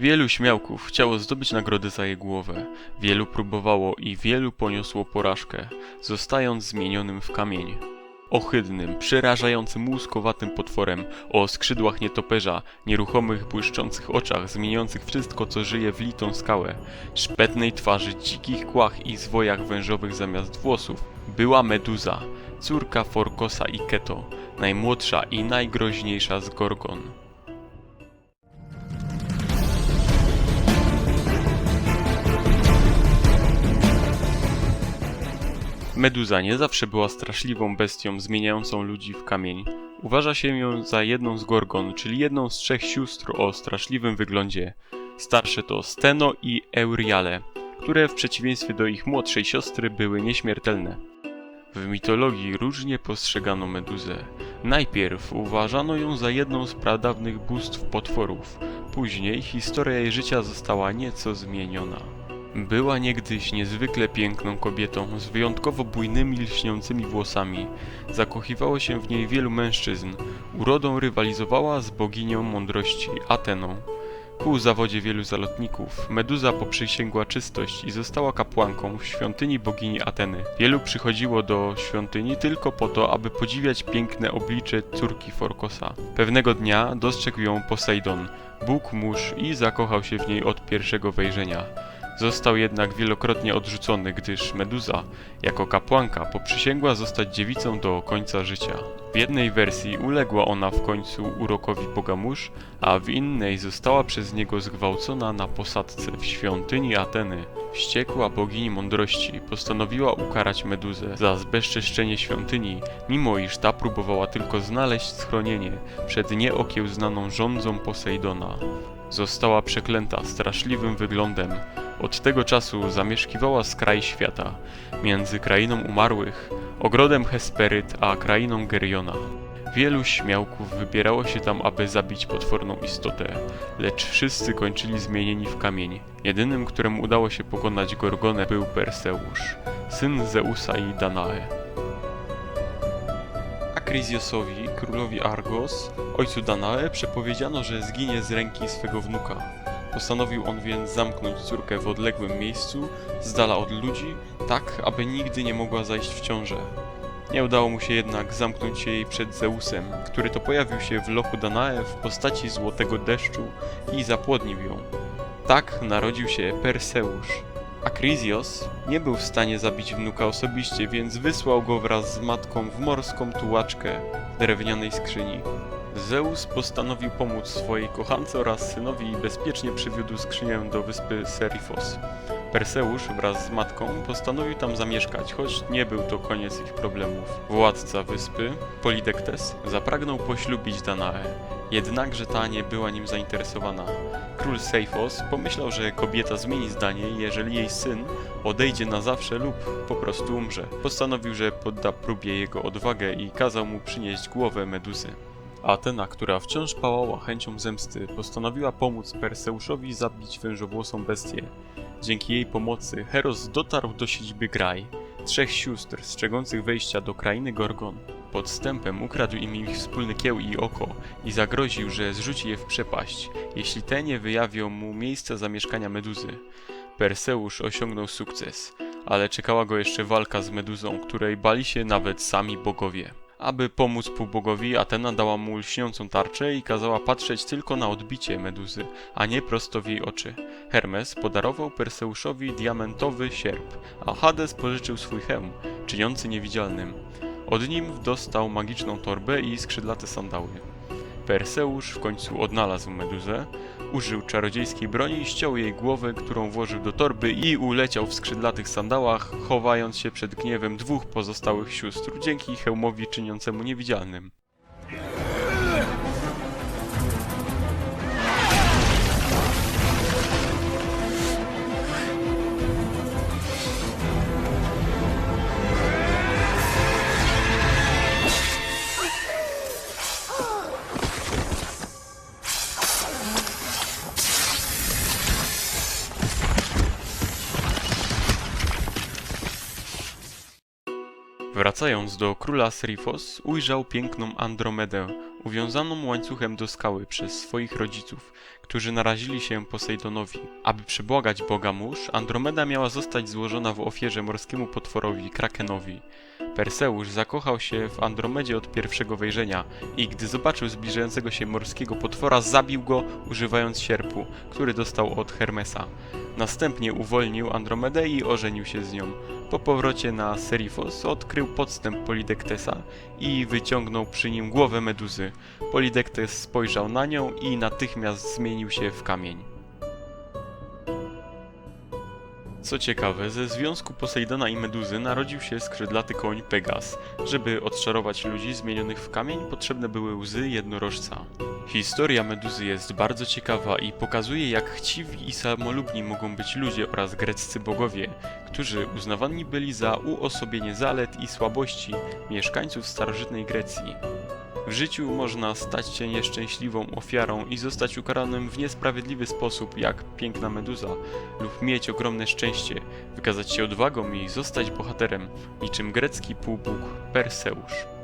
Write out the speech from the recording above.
Wielu śmiałków chciało zdobyć nagrodę za jej głowę. Wielu próbowało i wielu poniosło porażkę, zostając zmienionym w kamień. Ohydnym, przerażającym łuskowatym potworem o skrzydłach nietoperza, nieruchomych, błyszczących oczach, zmieniających wszystko, co żyje w litą skałę, szpetnej twarzy, dzikich kłach i zwojach wężowych zamiast włosów, była Meduza, córka Forkosa i Keto, najmłodsza i najgroźniejsza z Gorgon. Meduza nie zawsze była straszliwą bestią zmieniającą ludzi w kamień. Uważa się ją za jedną z Gorgon, czyli jedną z trzech sióstr o straszliwym wyglądzie. Starsze to Steno i Euriale, które w przeciwieństwie do ich młodszej siostry były nieśmiertelne. W mitologii różnie postrzegano Meduzę. Najpierw uważano ją za jedną z pradawnych bóstw potworów. Później historia jej życia została nieco zmieniona. Była niegdyś niezwykle piękną kobietą z wyjątkowo bujnymi, lśniącymi włosami. Zakochiwało się w niej wielu mężczyzn. Urodą rywalizowała z boginią mądrości Ateną. Ku zawodzie wielu zalotników, Meduza poprzysięgła czystość i została kapłanką w świątyni bogini Ateny. Wielu przychodziło do świątyni tylko po to, aby podziwiać piękne oblicze córki Forkosa. Pewnego dnia dostrzegł ją Posejdon, bóg mórz i zakochał się w niej od pierwszego wejrzenia. Został jednak wielokrotnie odrzucony, gdyż Meduza, jako kapłanka, poprzysięgła zostać dziewicą do końca życia. W jednej wersji uległa ona w końcu urokowi Boga mórz, a w innej została przez niego zgwałcona na posadce w świątyni Ateny. Wściekła bogini mądrości postanowiła ukarać Meduzę za zbezczeszczenie świątyni, mimo iż ta próbowała tylko znaleźć schronienie przed nieokiełznaną rządzą Posejdona. Została przeklęta straszliwym wyglądem. Od tego czasu zamieszkiwała skraj świata, między krainą umarłych, ogrodem Hesperyt, a krainą Geriona. Wielu śmiałków wybierało się tam, aby zabić potworną istotę, lecz wszyscy kończyli zmienieni w kamień. Jedynym, któremu udało się pokonać Gorgonę był Perseusz, syn Zeusa i Danae. Akryziosowi, królowi Argos, ojcu Danae, przepowiedziano, że zginie z ręki swego wnuka. Postanowił on więc zamknąć córkę w odległym miejscu, z dala od ludzi, tak aby nigdy nie mogła zajść w ciążę. Nie udało mu się jednak zamknąć jej przed Zeusem, który to pojawił się w lochu Danae w postaci złotego deszczu i zapłodnił ją. Tak narodził się Perseusz. Akryzjos nie był w stanie zabić wnuka osobiście, więc wysłał go wraz z matką w morską tułaczkę w drewnianej skrzyni. Zeus postanowił pomóc swojej kochance oraz synowi i bezpiecznie przywiódł skrzynię do wyspy Serifos. Perseusz wraz z matką postanowił tam zamieszkać, choć nie był to koniec ich problemów. Władca wyspy, Polidektes, zapragnął poślubić Danae, jednakże ta nie była nim zainteresowana. Król Seifos pomyślał, że kobieta zmieni zdanie, jeżeli jej syn odejdzie na zawsze lub po prostu umrze. Postanowił, że podda próbie jego odwagę i kazał mu przynieść głowę Meduzy. Atena, która wciąż pałała chęcią zemsty, postanowiła pomóc Perseuszowi zabić wężowłosą bestię. Dzięki jej pomocy Heros dotarł do siedziby Graj, trzech sióstr strzegących wejścia do krainy Gorgon. Podstępem ukradł im ich wspólny kieł i oko i zagroził, że zrzuci je w przepaść, jeśli te nie wyjawią mu miejsca zamieszkania Meduzy. Perseusz osiągnął sukces, ale czekała go jeszcze walka z Meduzą, której bali się nawet sami bogowie. Aby pomóc półbogowi, Atena dała mu lśniącą tarczę i kazała patrzeć tylko na odbicie Meduzy, a nie prosto w jej oczy. Hermes podarował Perseuszowi diamentowy sierp, a Hades pożyczył swój hełm, czyniący niewidzialnym. Od nim dostał magiczną torbę i skrzydlate sandały. Perseusz w końcu odnalazł Meduzę, użył czarodziejskiej broni, ściął jej głowę, którą włożył do torby i uleciał w skrzydlatych sandałach, chowając się przed gniewem dwóch pozostałych sióstr, dzięki hełmowi czyniącemu niewidzialnym. Wracając do króla Srifos, ujrzał piękną Andromedę, uwiązaną łańcuchem do skały przez swoich rodziców, którzy narazili się Posejdonowi. Aby przebłagać Boga mórz, Andromeda miała zostać złożona w ofierze morskiemu potworowi Krakenowi. Perseusz zakochał się w Andromedzie od pierwszego wejrzenia i gdy zobaczył zbliżającego się morskiego potwora, zabił go używając sierpu, który dostał od Hermesa. Następnie uwolnił Andromedę i ożenił się z nią. Po powrocie na Serifos odkrył podstęp Polidektesa i wyciągnął przy nim głowę meduzy. Polidektes spojrzał na nią i natychmiast zmienił się w kamień. Co ciekawe, ze związku Posejdona i Meduzy narodził się skrzydlaty koń Pegas. Żeby odczarować ludzi zmienionych w kamień, potrzebne były łzy jednorożca. Historia Meduzy jest bardzo ciekawa i pokazuje, jak chciwi i samolubni mogą być ludzie oraz greccy bogowie, którzy uznawani byli za uosobienie zalet i słabości mieszkańców starożytnej Grecji. W życiu można stać się nieszczęśliwą ofiarą i zostać ukaranym w niesprawiedliwy sposób, jak piękna meduza, lub mieć ogromne szczęście, wykazać się odwagą i zostać bohaterem, niczym grecki półbóg Perseusz.